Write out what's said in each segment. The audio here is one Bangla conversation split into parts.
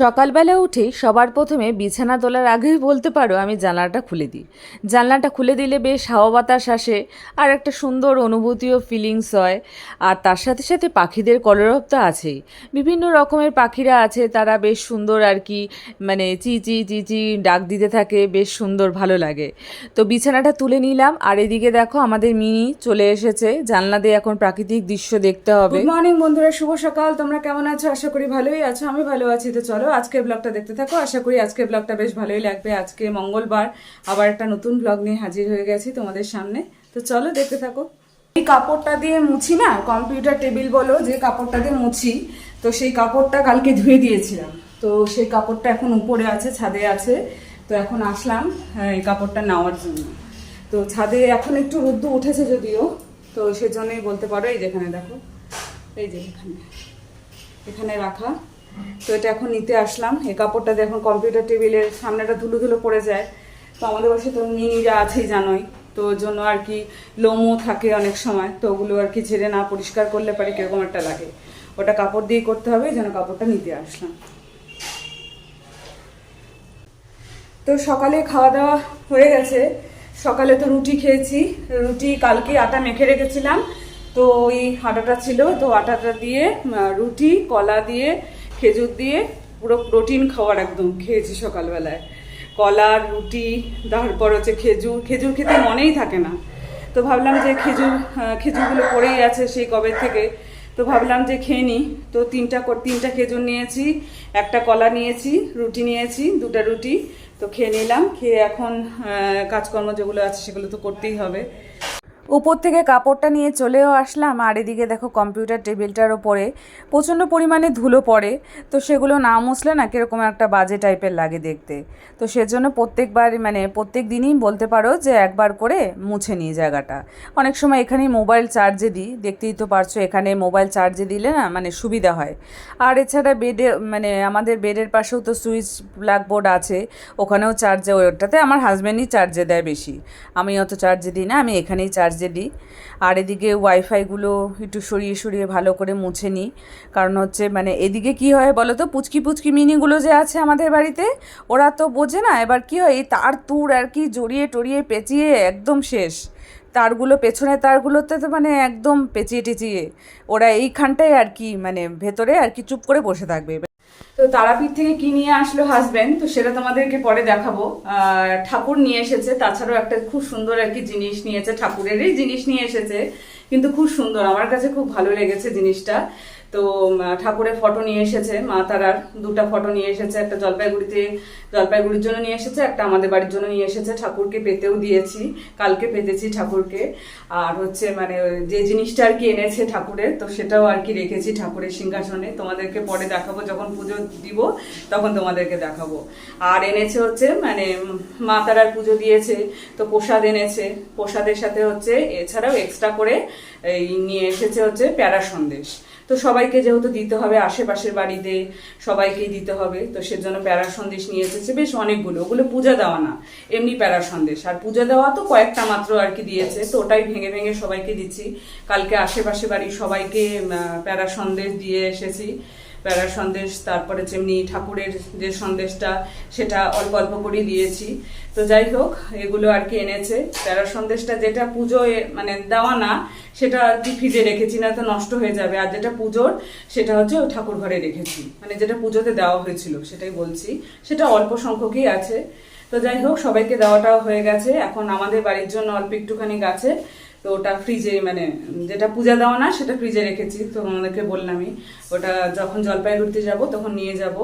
সকালবেলা উঠেই সবার প্রথমে বিছানা তোলার আগেই বলতে পারো আমি জানলাটা খুলে দিই। জানলাটা খুলে দিলে বেশ হাওয়া বাতাস আসে, আর একটা সুন্দর অনুভূতিও ফিলিংস হয়। আর তার সাথে সাথে পাখিদের কলরব তো আছেই। বিভিন্ন রকমের পাখিরা আছে, তারা বেশ সুন্দর আর কি মানে চি চি চি চি ডাক দিতে থাকে, বেশ সুন্দর, ভালো লাগে। তো বিছানাটা তুলে নিলাম, আর এদিকে দেখো আমাদের মিনি চলে এসেছে। জানলা দিয়ে এখন প্রাকৃতিক দৃশ্য দেখতে হবে। গুড মর্নিং বন্ধুরা, শুভ সকাল। তোমরা কেমন আছো? আশা করি ভালোই আছো, আমি ভালো আছি। তো চলো আজকের ব্লগটা দেখতে থাকো। আশা করি আজকের ব্লগটা বেশ ভালোই লাগবে। আজকে মঙ্গলবার আবার একটা নতুন ব্লগ নিয়ে হাজির হয়ে গেছি তোমাদের সামনে। তো চলো দেখতে থাকো। এই কাপড়টা দিয়ে মুছি না? কম্পিউটার টেবিল বলো যে কাপড়টা দিয়ে মুছি তো সেই কাপড়টা কালকে ধুয়ে দিয়েছিলাম। তো সেই কাপড়টা এখন উপরে আছে ছাদে আছে। তো এখন আসলাম হ্যাঁ, এই কাপড়টা নেওয়ার জন্য। তো ছাদে এখন একটু রোদ্দু উঠেছে যদিও তো সেজন্যই বলতে পারো এই যেখানে দেখো এই যে এখানে। এখানে রাখা। তো এটা এখন নিতে আসলাম। এই কাপড়টা এখন কম্পিউটার টেবিলের সামনেটা ধুলো ধুলো পড়ে যায়। তো আমাদের বাসায় তো মিনিরা আছেই জানোই। তো জন্য আর কি লোমও থাকে অনেক সময়। তো ওগুলো আর কি ঝেড়ে না পরিষ্কার করলে পারে কীরকম একটা লাগে। ওটা কাপড় দিয়ে করতে হবে জন্য কাপড়টা নিতে আসলাম। তো সকালে খাওয়া দাওয়া হয়ে গেছে। সকালে তো রুটি খেয়েছি। রুটি কালকে আটা মেখে রেখেছিলাম। তো ওই আটাটা ছিল। তো আটাটা দিয়ে রুটি, কলা দিয়ে খেজুর দিয়ে পুরো প্রোটিন খাওয়ার একদম খেয়েছি সকালবেলায়। কলা, রুটি, তারপর হচ্ছে খেজুর। খেজুর খেতে মনেই থাকে না। তো ভাবলাম যে খেজুর খেজুরগুলো পড়েই আছে সেই কবে থেকে। তো ভাবলাম যে খেয়ে নিই। তো তিনটা তিনটা খেজুর নিয়েছি, একটা কলা নিয়েছি, রুটি নিয়েছি, দুটো রুটি। তো খেয়ে নিলাম। খেয়ে এখন কাজকর্ম যেগুলো আছে সেগুলো তো করতেই হবে। উপর থেকে কাপড়টা নিয়ে চলেও আসলাম, আর এদিকে দেখো কম্পিউটার টেবিলটার ওপরে প্রচণ্ড পরিমাণে ধুলো পড়ে। তো সেগুলো না মুছলে না কীরকম একটা বাজে টাইপের লাগে দেখতে। তো সেজন্য প্রত্যেকবার মানে প্রত্যেক দিনই বলতে পারো যে একবার করে মুছে নিই জায়গাটা। অনেক সময় এখানেই মোবাইল চার্জে দিই, দেখতেই তো পারছ এখানে মোবাইল চার্জে দিলে না মানে সুবিধা হয়। আর এছাড়া বেডে মানে আমাদের বেডের পাশেও তো সুইচ প্লাগ বোর্ড আছে, ওখানেও চার্জে ওটাতে আমার হাজব্যান্ডই চার্জে দেয় বেশি। আমি অত চার্জে দিই না, আমি এখানেই চার্জে দিই। আর এদিকে ওয়াইফাইগুলো একটু সরিয়ে সরিয়ে ভালো করে মুছে নিই। কারণ হচ্ছে মানে এদিকে কি হয় বলো তো পুচকি পুচকি মিনিগুলো যে আছে আমাদের বাড়িতে, ওরা তো বোঝে না। এবার কি হয়? এই তার তুর আর কি জড়িয়ে টড়িয়ে পেঁচিয়ে একদম শেষ। তারগুলো পেছনে তারগুলোতে তো মানে একদম পেঁচিয়ে টেচিয়ে। ওরা এইখানটায় আর কি মানে ভেতরে আর কি চুপ করে বসে থাকবে। তো তারাপীঠ থেকে কি নিয়ে আসলো হাজব্যান্ড তো সেটা তোমাদেরকে পরে দেখাবো। ঠাকুর নিয়ে এসেছে, তাছাড়াও একটা খুব সুন্দর আর কি জিনিস নিয়েছে ঠাকুরেরই জিনিস নিয়ে এসেছে। কিন্তু খুব সুন্দর, আমার কাছে খুব ভালো লেগেছে জিনিসটা। তো ঠাকুরের ফটো নিয়ে এসেছে, মা তারার দুটো ফটো নিয়ে এসেছে, একটা জলপাইগুড়িতে, জলপাইগুড়ির জন্য নিয়ে এসেছে, একটা আমাদের বাড়ির জন্য নিয়ে এসেছে, ঠাকুরকে পেতেও দিয়েছি, কালকে পেতেছি ঠাকুরকে। আর হচ্ছে মানে যে জিনিসটা আর কি এনেছে ঠাকুরের, তো সেটাও আর কি রেখেছি ঠাকুরের সিংহাসনে। তোমাদেরকে পরে দেখাবো, যখন পুজো দিব, তখন তোমাদেরকে দেখাবো। আর এনেছে হচ্ছে মানে মা তারার পুজো দিয়েছে, তো প্রসাদ এনেছে। প্রসাদের সাথে হচ্ছে, এছাড়াও এক্সট্রা করে এই নিয়ে এসেছে হচ্ছে প্যারা সন্দেশ। তো সবাইকে যেহেতু দিতে হবে আশেপাশের বাড়িতে, সবাইকেই দিতে হবে। তো সেজন্য প্যারা সন্দেশ নিয়ে এসেছে। বেশ অনেকগুলো। ওগুলো পূজা দেওয়া না, এমনি প্যারা সন্দেশ। আর পূজা দেওয়া তো কয়েকটা মাত্র আর কি দিয়েছে। তো ওটাই ভেঙে ভেঙে সবাইকে দিচ্ছি। কালকে আশেপাশে বাড়ির সবাইকে প্যারা সন্দেশ দিয়ে এসেছি। প্যারা সন্দেশ, তারপরে যেমনি ঠাকুরের যে সন্দেশটা, সেটা অল্প অল্প করে দিয়েছি। তো যাই হোক, এগুলো আর কি এনেছে। প্যারা সন্দেশটা যেটা পুজোয় মানে দেওয়া না, সেটা আর কি ফ্রিজে রেখেছি, না তো নষ্ট হয়ে যাবে। আর যেটা পুজোর, সেটা হচ্ছে ঠাকুর ঘরে রেখেছি। মানে যেটা পুজোতে দেওয়া হয়েছিল, সেটাই বলছি। সেটা অল্প সংখ্যকই আছে। তো যাই হোক, সবাইকে দেওয়াটাও হয়ে গেছে। এখন আমাদের বাড়ির জন্য অল্প একটুখানি গাছে। তো ওটা ফ্রিজে মানে যেটা পূজা দেওয়া না, সেটা ফ্রিজে রেখেছি। তো আমাদেরকে বললামই ওটা যখন জলপাইগুড়িতে যাব, তখন নিয়ে যাব।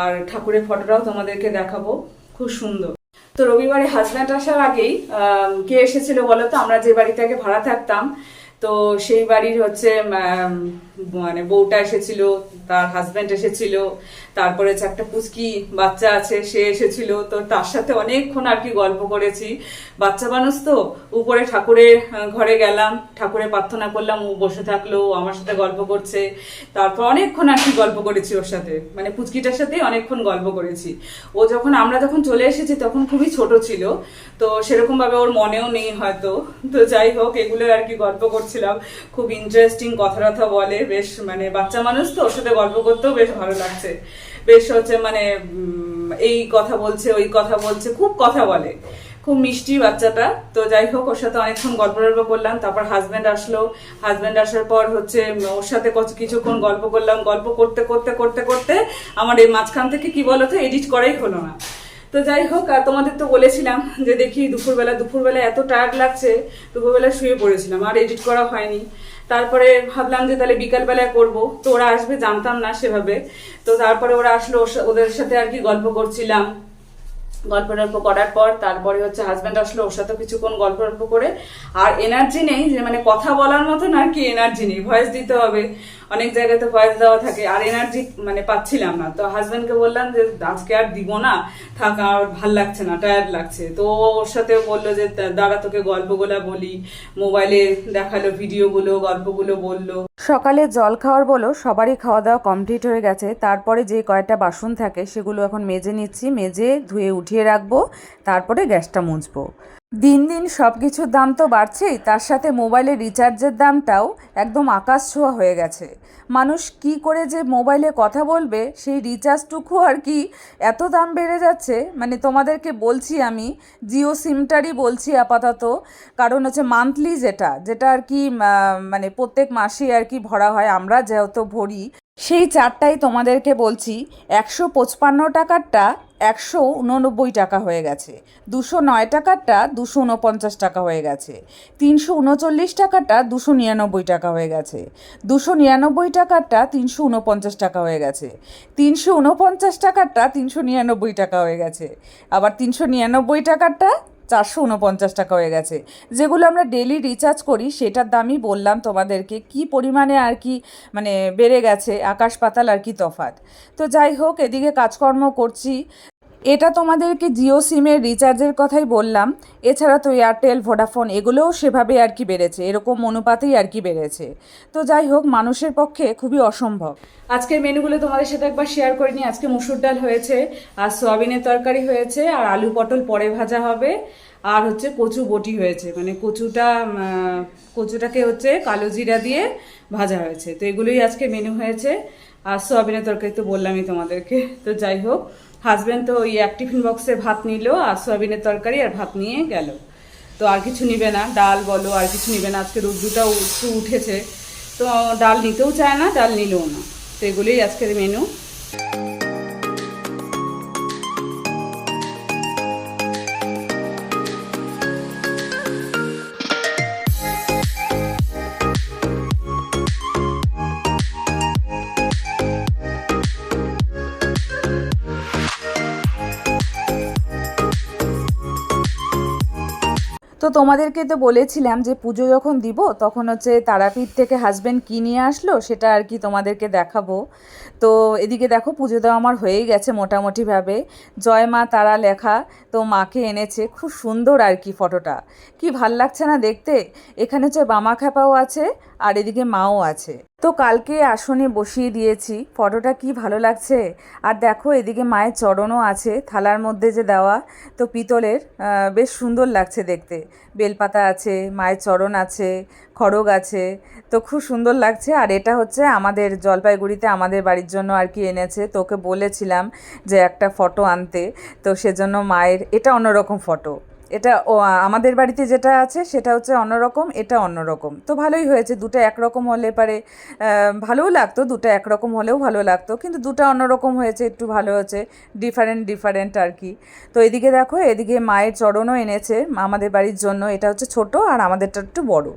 আর ঠাকুরের ফটোটাও তোমাদেরকে দেখাবো। খুব সুন্দর। তো রবিবারে হাজব্যান্ড আসার আগেই কে এসেছিল বলো তো? আমরা যে বাড়িতে আগে ভাড়া থাকতাম তো সেই বাড়ির হচ্ছে মানে বউটা এসেছিল, তার হাজব্যান্ড এসেছিল, তারপরে হচ্ছে একটা পুচকি বাচ্চা আছে, সে এসেছিল, তো তার সাথে অনেকক্ষণ আর কি গল্প করেছি। বাচ্চা মানুষ তো, উপরে ঠাকুরের ঘরে গেলাম ঠাকুরের প্রার্থনা করলাম, ও বসে থাকল আমার সাথে গল্প করছে। তারপর অনেকক্ষণ আর কি গল্প করেছি ওর সাথে মানে পুচকিটার সাথে অনেকক্ষণ গল্প করেছি। ও যখন, আমরা যখন চলে এসেছি, তখন খুবই ছোট ছিল, তো সেরকমভাবে ওর মনেও নেই হয়তো। তো যাই হোক, এগুলো আর কি গল্প করছিলাম। খুব ইন্টারেস্টিং কথা টথা বলে, বেশ মানে বাচ্চা মানুষ তো, ওর সাথে গল্প করতেও বেশ ভালো লাগছে। বেশ হচ্ছে মানে এই কথা বলছে, ওই কথা বলছে, খুব কথা বলে। খুব মিষ্টি বাচ্চাটা। তো যাই হোক, ওর সাথে অনেকক্ষণ গল্প টল্প করলাম, তারপর হাজব্যান্ড আসলো। হাজব্যান্ড আসার পর হচ্ছে, ওর সাথে কিছুক্ষণ গল্প করলাম। গল্প করতে করতে করতে করতে আমার এই মাঝখান থেকে কি বলতো এডিট করাই হলো না। তো যাই হোক, আর তোমাদের তো বলেছিলাম যে দেখি দুপুরবেলা দুপুরবেলা এত টায়ার লাগছে, দুপুরবেলা শুয়ে পড়েছিলাম, আর এডিট করা হয়নি। তারপরে ভাবলাম যে তাহলে বিকালবেলায় করব, তো ওরা আসবে, জানতাম না সেভাবে। তো তারপরে ওরা আসলো ওদের সাথে আর কি গল্প করছিলাম। গল্প টল্প করার পর তারপরে হচ্ছে হাজব্যান্ড আসলো, ওর সাথে কিছুক্ষণ গল্প টল্প করে। আর এনার্জি নেই, যে মানে কথা বলার মতন আর কি এনার্জি নেই ভয়েস দিতে হবে। অনেক জায়গায় তো ভয়েস দেওয়া থাকে, আর এনার্জি মানে পাচ্ছিলাম না। তো হাজব্যান্ডকে বললাম যে, আজকে আর দিব না, থাক, আর ভালো লাগছে না টায়ার্ড লাগছে। তো ওর সাথে বলল যে দাঁড়া, তোকে গল্পগুলা বলি। মোবাইলে দেখাল ভিডিওগুলো গল্পগুলো বলল। সকালে জল খাওয়ার বলো সবারই খাওয়া দাওয়া কমপ্লিট হয়ে গেছে। তারপরে যে কয়েকটা বাসন থাকে সেগুলো এখন মেজে নিচ্ছি, মেজে ধুয়ে উঠিয়ে রাখব, তারপরে গ্যাসটা মুছবো। দিন দিন সব কিছুর দাম তো বাড়ছেই, তার সাথে মোবাইলের রিচার্জের দামটাও একদম আকাশ ছোঁয়া হয়ে গেছে। মানুষ কি করে যে মোবাইলে কথা বলবে, সেই রিচার্জটুকু আর কি এত দাম বেড়ে যাচ্ছে? মানে তোমাদেরকে বলছি আমি, জিও সিমটারই বলছি আপাতত। কারণ হচ্ছে মান্থলি যেটা যেটা আর কি মানে প্রত্যেক মাসে আর কি ভরা হয়, আমরা যেহেতু ভরি। সেই চারটাই তোমাদেরকে বলছি, একশো পঁচপান্ন টাকারটা একশো উননব্বই টাকা হয়ে গেছে, দুশো নয় টাকারটা দুশো উনপঞ্চাশ টাকা হয়ে গেছে, তিনশো উনচল্লিশ টাকাটা দুশো নিরানব্বই টাকা হয়ে গেছে, দুশো নিরানব্বই টাকারটা তিনশো উনপঞ্চাশ টাকা হয়ে গেছে, তিনশো উনপঞ্চাশ টাকারটা তিনশো নিরানব্বই টাকা হয়ে গেছে, আবার তিনশো নিরানব্বই টাকারটা চারশো উনপঞ্চাশ টাকা হয়ে গেছে। যেগুলো আমরা ডেলি রিচার্জ করি, সেটার দামই বললাম তোমাদেরকে, কি পরিমাণে আর কি মানে বেড়ে গেছে, আকাশ পাতাল আর কি তফাত তো যাই হোক, এদিকে কাজকর্ম করছি। এটা তোমাদেরকে জিও সিমের রিচার্জের কথাই বললাম। এছাড়া তো এয়ারটেল ভোডাফোন এগুলোও সেভাবে আর কি বেড়েছে। এরকম অনুপাতেই আর কি বেড়েছে। তো যাই হোক, মানুষের পক্ষে খুবই অসম্ভব। আজকের মেনুগুলো তোমাদের সাথে একবার শেয়ার করে নিই। আজকে মুসুর ডাল হয়েছে, আর সয়াবিনের তরকারি হয়েছে, আর আলু পটল পরে ভাজা হবে, আর হচ্ছে কচু বটি হয়েছে। মানে কচুটা কচুটাকে হচ্ছে কালো জিরা দিয়ে ভাজা হয়েছে। তো এগুলোই আজকে মেনু হয়েছে। আর সোয়াবিনের তরকারি তো বললামই তোমাদেরকে। তো যাই হোক হাজব্যান্ড তো ওই এক টিফিন বক্সে ভাত নিল, আর সয়াবিনের তরকারি আর ভাত নিয়ে গেল। তো আর কিছু নিবে না, ডাল বলো, আর কিছু নিবে না। আজকে রোদ্দুটাও একটু উঠেছে। তো ডাল নিতেও চায় না, ডাল নিলেও না। তো এগুলোই আজকের মেনু তো তোমাদেরকে তো বলেছিলাম যে পুজো যখন দিব, তখন হচ্ছে তারাপীঠ থেকে হাজব্যান্ড কী নিয়ে আসলো সেটা আর কি তোমাদেরকে দেখাবো। তো এদিকে দেখো পুজো দেওয়া আমার হয়েই গেছে মোটামুটিভাবে। জয় মা তারা লেখা, তো মাকে এনেছে, খুব সুন্দর আর কি ফটোটা কি ভালো লাগছে না দেখতে? এখানে হচ্ছে বামা খ্যাপাও আছে আর এদিকে মাও আছে। তো কালকে আসনে বসিয়ে দিয়েছি। ফটোটা কি ভালো লাগছে? আর দেখো, এদিকে মায়ের চরণও আছে থালার মধ্যে যে দেওয়া। তো পিতলের বেশ সুন্দর লাগছে দেখতে। বেলপাতা আছে, মায়ের চরণ আছে, খড়গ আছে। তো খুব সুন্দর লাগছে। আর এটা হচ্ছে আমাদের জলপাইগুড়িতে আমাদের বাড়ির জন্য আর কি এনেছে। তোকে বলেছিলাম যে একটা ফটো আনতে। তো সেজন্য মায়ের, এটা অন্যরকম ফটো। এটা আমাদের বাড়িতে যেটা আছে সেটা হচ্ছে অন্যরকম, এটা অন্যরকম। তো ভালোই হয়েছে, দুটো একরকম হলে পারে ভালোও লাগতো, দুটো একরকম হলেও ভালো লাগতো, কিন্তু দুটো অন্যরকম হয়েছে, একটু ভালো হয়েছে ডিফারেন্ট ডিফারেন্ট আর কি। তো এদিকে দেখো, এদিকে মায়ের চরণও এনেছে, আমাদের বাড়ির জন্য, এটা হচ্ছে ছোট আর আমাদেরটা একটু বড়।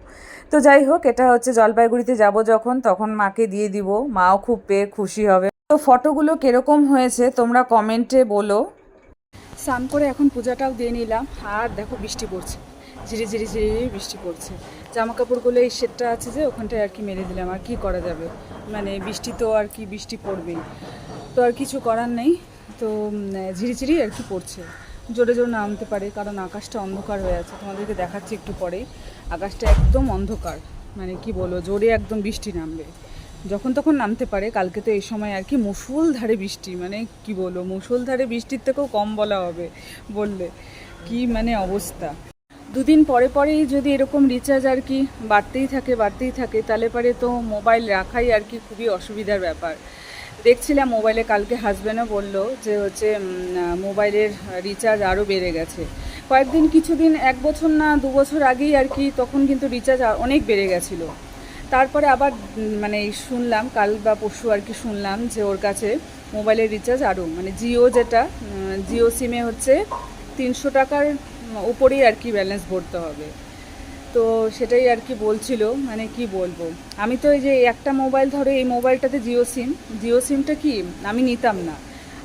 তো যাই হোক, এটা হচ্ছে জলপাইগুড়িতে যাব যখন, তখন মাকে দিয়ে দিব, মাও খুব পেয়ে খুশি হবে। তো ফটোগুলো কীরকম হয়েছে, তোমরা কমেন্টে বলো। স্নান করে এখন পূজাটাও দিয়ে নিলাম। আর দেখো বৃষ্টি পড়ছে। ঝিরি ঝিরি ঝিরি বৃষ্টি পড়ছে। জামা কাপড়গুলো এই শেডটা আছে যে, ওখানটায় আর কি মেরে দিলাম। আর কি করা যাবে? মানে বৃষ্টি তো আর কি বৃষ্টি পড়বেই। তো আর কিছু করার নেই। তো ঝিরিঝিরি আর কি পড়ছে। জোরে জোরে নামতে পারে, কারণ আকাশটা অন্ধকার হয়ে আছে। তোমাদেরকে দেখাচ্ছি একটু পরেই। আকাশটা একদম অন্ধকার। মানে কি বলব, জোরে একদম বৃষ্টি নামবে। যখন তখন নামতে পারে, কালকে তো এই সময় আর কি মুসুলধারে বৃষ্টি মানে কি বলব মুসুলধারে বৃষ্টির থেকেও কম বলা হবে বললে। কি মানে অবস্থা। দুদিন পরে পরেই যদি এরকম রিচার্জ আর কি বাড়তেই থাকে বাড়তেই থাকে, তাহলে পরে তো মোবাইল রাখাই আর কি খুবই অসুবিধার ব্যাপার। দেখছিলাম মোবাইলে কালকে হাজব্যান্ডও বলল যে হচ্ছে মোবাইলের রিচার্জ আরও বেড়ে গেছে। কয়েকদিন, কিছুদিন, এক বছর না, দু বছর আগেই আর কি তখন কিন্তু রিচার্জ অনেক বেড়ে গেছিল। তারপরে আবার মানে শুনলাম, কাল বা পরশু আর কি শুনলাম যে ওর কাছে মোবাইলের রিচার্জ আরও মানে জিও যেটা জিও সিমে হচ্ছে তিনশো টাকার উপরেই আর কি ব্যালেন্স ভরতে হবে। তো সেটাই আর কি বলছিল মানে কি বলব। আমি তো এই যে একটা মোবাইল ধরে, এই মোবাইলটাতে জিও সিম, জিও সিমটা কি? আমি নিতাম না।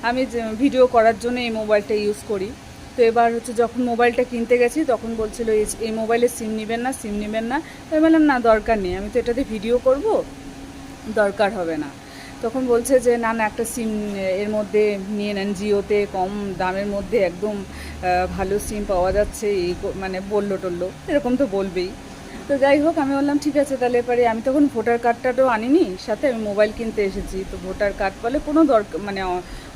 আমি ভিডিও করার জন্য এই মোবাইলটা ইউজ করি। তো এবার হচ্ছে যখন মোবাইলটা কিনতে গেছি, তখন বলছিল, এই মোবাইলে সিম নেবেন না সিম নেবেন না। আমি বললাম, না, দরকার নেই। আমি তো এটাতে ভিডিও করব, দরকার হবে না। তখন বলছে যে, না না, একটা সিম এর মধ্যে নিয়ে নেন। জিওতে কম দামের মধ্যে একদম ভালো সিম পাওয়া যাচ্ছে। এই মানে বলল টললো। এরকম তো বলবেই। তো যাই হোক, আমি বললাম, ঠিক আছে, তাহলে এবারে আমি তখন ভোটার কার্ডটাও আনিনি, সাথে আমি মোবাইল কিনতে এসেছি। তো ভোটার কার্ড বলে কোনো দরকার মানে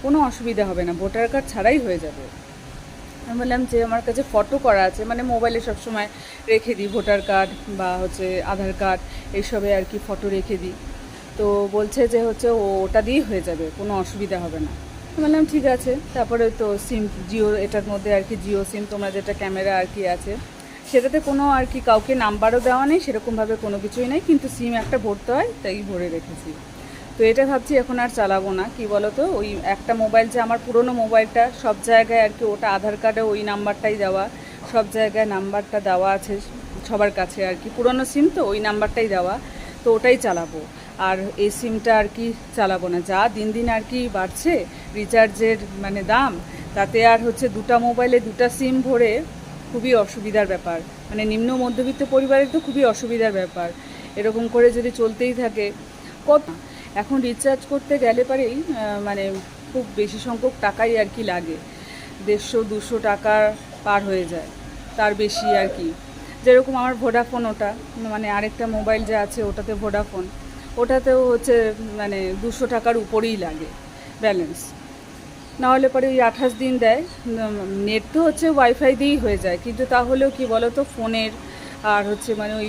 কোনো অসুবিধা হবে না। ভোটার কার্ড ছাড়াই হয়ে যাবে। আমি বললাম যে আমার কাছে ফটো করা আছে মানে মোবাইলে সবসময় রেখে দিই ভোটার কার্ড বা হচ্ছে আধার কার্ড এইসবে আর কি ফটো রেখে দিই। তো বলছে যে হচ্ছে ওটা দিয়েই হয়ে যাবে, কোনো অসুবিধা হবে না। বললাম, ঠিক আছে। তারপরে তো সিম জিও, এটার মধ্যে আর কি জিও সিম তোমরা যেটা ক্যামেরা আর কি আছে, সেটাতে কোনো আর কি কাউকে নাম্বারও দেওয়া নেই, সেরকমভাবে কোনো কিছুই নেই, কিন্তু সিম একটা ভরতে হয়, তাই ভরে রেখেছি। তো এটা ভাবছি এখন আর চালাবো না। কি বলো তো ওই একটা মোবাইল যে আমার পুরনো মোবাইলটা সব জায়গায় আর কি ওটা আধার কার্ডে ওই নাম্বারটাই দেওয়া। সব জায়গায় নাম্বারটা দেওয়া আছে সবার কাছে আর কি। পুরনো সিম তো ওই নাম্বারটাই দেওয়া। তো ওটাই চালাবো। আর এই সিমটা আর কি চালাবো না। যা দিন দিন আর কি বাড়ছে রিচার্জের মানে দাম, তাতে আর হচ্ছে দুটা মোবাইলে দুটা সিম ভরে খুবই অসুবিধার ব্যাপার। মানে নিম্ন মধ্যবিত্ত পরিবারের তো খুবই অসুবিধার ব্যাপার। এরকম করে যদি চলতেই থাকে, কত এখন রিচার্জ করতে গেলে পরেই মানে খুব বেশি সংখ্যক টাকাই আর কি লাগে। দেড়শো, দুশো টাকা পার হয়ে যায়, তার বেশি আর কি। যেরকম আমার ভোডাফোন ওটা মানে আরেকটা মোবাইল যে আছে ওটাতে ভোডাফোন ওটাতেও হচ্ছে মানে দুশো টাকার উপরেই লাগে ব্যালেন্স না হলে পরে ওই আঠাশ দিন দেয় নেট তো হচ্ছে ওয়াইফাই দিয়েই হয়ে যায়, কিন্তু তাহলেও কি বলো তো ফোনের আর হচ্ছে মানে ওই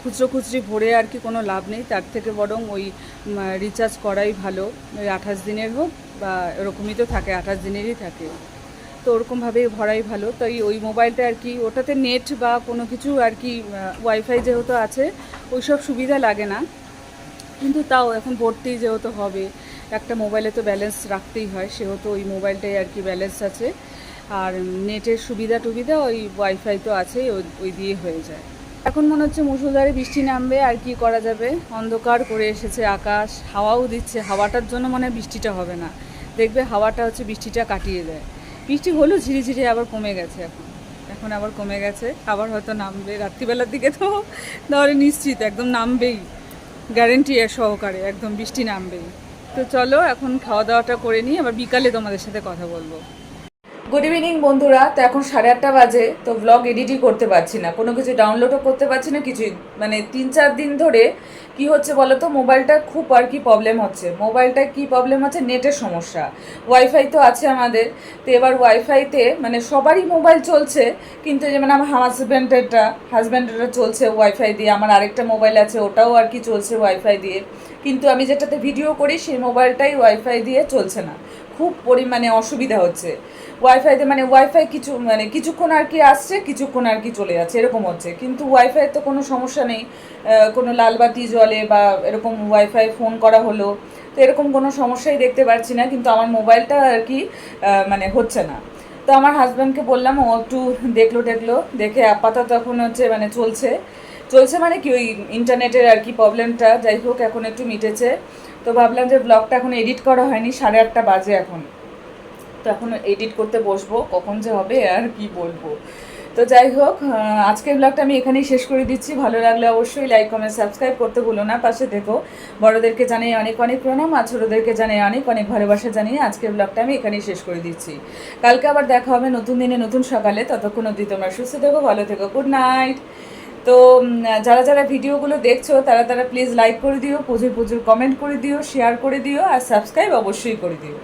খুচরো খুচরি ভরে আর কি কোনো লাভ নেই। তার থেকে বরং ওই রিচার্জ করাই ভালো। ওই আঠাশ দিনের হোক বা এরকমই তো থাকে, আঠাশ দিনেরই থাকে। তো ওরকমভাবেই ভরাই ভালো। তাই ওই মোবাইলটা আর কি, ওটাতে নেট বা কোনো কিছু আর কি ওয়াইফাই যেহেতু আছে ওই সব সুবিধা লাগে না। কিন্তু তাও এখন ভর্তি যেহেতু হবে, একটা মোবাইলে তো ব্যালেন্স রাখতেই হয়। সেহেতু ওই মোবাইলটাই আর কি ব্যালেন্স আছে। আর নেটের সুবিধা টুবিধা ওই ওয়াইফাই তো আছেই, ওই- দিয়ে হয়ে যায়। এখন মনে হচ্ছে মুসুলধারে বৃষ্টি নামবে, আর কি করা যাবে? অন্ধকার করে এসেছে আকাশ, হাওয়াও দিচ্ছে, হাওয়াটার জন্য মনে বৃষ্টিটা হবে না। দেখবে হাওয়াটা হচ্ছে বৃষ্টিটা কাটিয়ে দেয়। বৃষ্টি হলো ঝিরিঝিরি, আবার কমে গেছে এখন। এখন আবার কমে গেছে, আবার হয়তো নামবে। রাত্রিবেলার দিকে তো তাহলে নিশ্চিত, একদম নামবেই। গ্যারেন্টি সহকারে একদম বৃষ্টি নামবেই। তো চলো, এখন খাওয়া দাওয়াটা করে নিই, আবার বিকালে তোমাদের সাথে কথা বলব। গুড ইভিনিং বন্ধুরা। তো এখন সাড়ে আটটা বাজে, তো ব্লগ এডিটই করতে পারছি না। কোনো কিছু ডাউনলোডও করতে পারছি না কিছুই মানে তিন চার দিন ধরে কি হচ্ছে বলো তো মোবাইলটা খুব আর কি প্রবলেম হচ্ছে। মোবাইলটা কি প্রবলেম হচ্ছে? নেটের সমস্যা। ওয়াইফাই তো আছে আমাদের। তো এবার ওয়াইফাইতে মানে সবারই মোবাইল চলছে, কিন্তু যেমন আমার হাজব্যান্ডেরটা হাজব্যান্ডেরটা চলছে ওয়াইফাই দিয়ে। আমার আরেকটা মোবাইল আছে, ওটাও আর কি চলছে ওয়াইফাই দিয়ে। কিন্তু আমি যেটাতে ভিডিও করি, সেই মোবাইলটাই ওয়াইফাই দিয়ে চলছে না। খুব পরিমাণে অসুবিধা হচ্ছে। ওয়াইফাইতে মানে ওয়াইফাই কিছু মানে কিছুক্ষণ আর কি আসছে, কিছুক্ষণ আর কি চলে যাচ্ছে, এরকম হচ্ছে। কিন্তু ওয়াইফাই তো কোনো সমস্যা নেই। কোনো লালবাতি জলে বা এরকম ওয়াইফাই ফোন করা হলো, তো এরকম কোনো সমস্যাই দেখতে পাচ্ছি না। কিন্তু আমার মোবাইলটা আর কি মানে হচ্ছে না। তো আমার হাজব্যান্ডকে বললাম, ও একটু দেখল টেকলো, দেখে আপাতত এখন হচ্ছে মানে চলছে। চলছে মানে কি, ওই ইন্টারনেটের আর কি প্রবলেমটা যাই হোক, এখন একটু মিটেছে। তো ভাবলাম যে ব্লগটা এখন এডিট করা হয়নি, সাড়ে আটটা বাজে এখন। তো এখন এডিট করতে বসবো, কখন যে হবে আর কি বলব। তো যাই হোক আজকের ব্লগটা আমি এখানেই শেষ করে দিচ্ছি। ভালো লাগলে অবশ্যই লাইক কমেন্ট সাবস্ক্রাইব করতে ভুলো না, পাশে দেখো বড়োদেরকে জানিয়ে অনেক অনেক প্রণাম, আর ছোটোদেরকে জানিয়ে অনেক অনেক ভালোবাসা জানিয়ে আজকের ব্লগটা আমি এখানেই শেষ করে দিচ্ছি। কালকে আবার দেখা হবে নতুন দিনে, নতুন সকালে। ততক্ষণ অবধি তোমরা সুস্থ থেকো, ভালো থেকো গুড নাইট তো যারা যারা ভিডিওগুলো দেখছ, তারা তারা প্লিজ লাইক করে দিও, প্রচুর প্রচুর কমেন্ট করে দিও শেয়ার করে দিও, আর সাবস্ক্রাইব অবশ্যই করে দিও।